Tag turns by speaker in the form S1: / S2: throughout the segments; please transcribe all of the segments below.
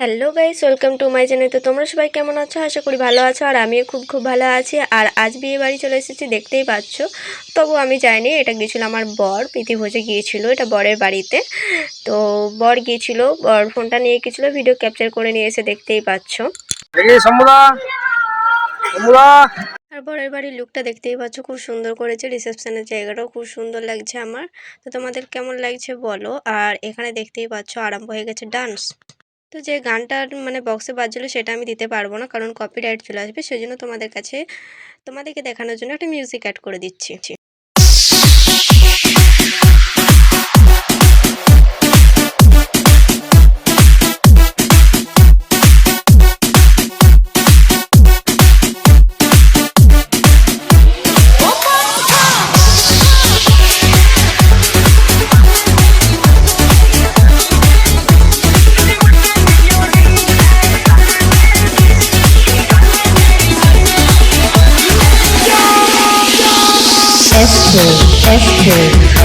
S1: Hello guys welcome to my channel তো তোমরা সবাই কেমন আছো? আশা করি ভালো আছো আর আমিও খুব খুব ভালো আছি। আর আজ বিয়ে বাড়ি চলে এসেছি দেখতেই পাচ্ছ। তবু আমি যাইনি এটা গিয়েছিল আমার বর। প্রীতি ভোজে গিয়েছিল এটা বরের বাড়িতে। তো বর গিয়েছিল বর ফোনটা নিয়ে গিয়েছিল ভিডিও ক্যাপচার করে নিয়ে এসে দেখতেই পাচ্ছ। আর বরের বাড়ির লুকটা দেখতেই পাচ্ছ খুব সুন্দর করেছে রিসেপশনের জায়গাটাও খুব সুন্দর লাগছে আমার। তো তোমাদের কেমন লাগছে বলো? আর এখানে দেখতেই পাচ্ছ আরম্ভ হয়ে গেছে ডান্স তো যে গানটার মানে বক্সে বাজছিল সেটা আমি দিতে পারব না, কারণ কপিরাইট চলে আসবে সেই জন্য তোমাদের কাছে তোমাদেরকে দেখানোর জন্য একটা মিউজিক অ্যাড করে দিচ্ছি।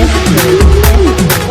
S2: আমি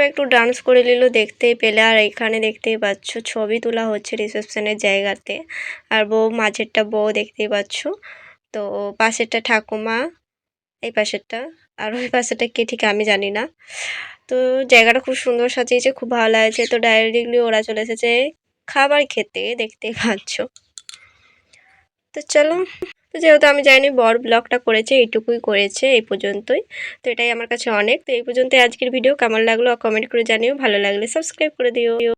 S1: ওরা একটু ডান্স করে নিল, দেখতেই পেলে। আর এখানে দেখতেই পাচ্ছ, ছবি তোলা হচ্ছে রিসেপশনের জায়গাতে। আর বউ, মাঝেরটা বউ দেখতেই পাচ্ছ। তো পাশেরটা ঠাকুমা, এই পাশেরটা। আর ওই পাশেরটা কে ঠিক আমি জানি না। তো জায়গাটা খুব সুন্দর সাজিয়েছে, খুব ভালো লাগছে। তো ডাইরেক্টলি ওরা চলে এসেছে খাবার খেতে, দেখতেই পাচ্ছ। তো চলো। তো যেহেতু আমি জানি বড় ব্লগটা করেছে, এইটুকুই করেছে এই পর্যন্তই। তো এটাই আমার কাছে অনেক। তো এই পর্যন্তই আজকের ভিডিও কেমন লাগল? কমেন্ট করে জানিও। ভালো লাগলে সাবস্ক্রাইব করে দিও।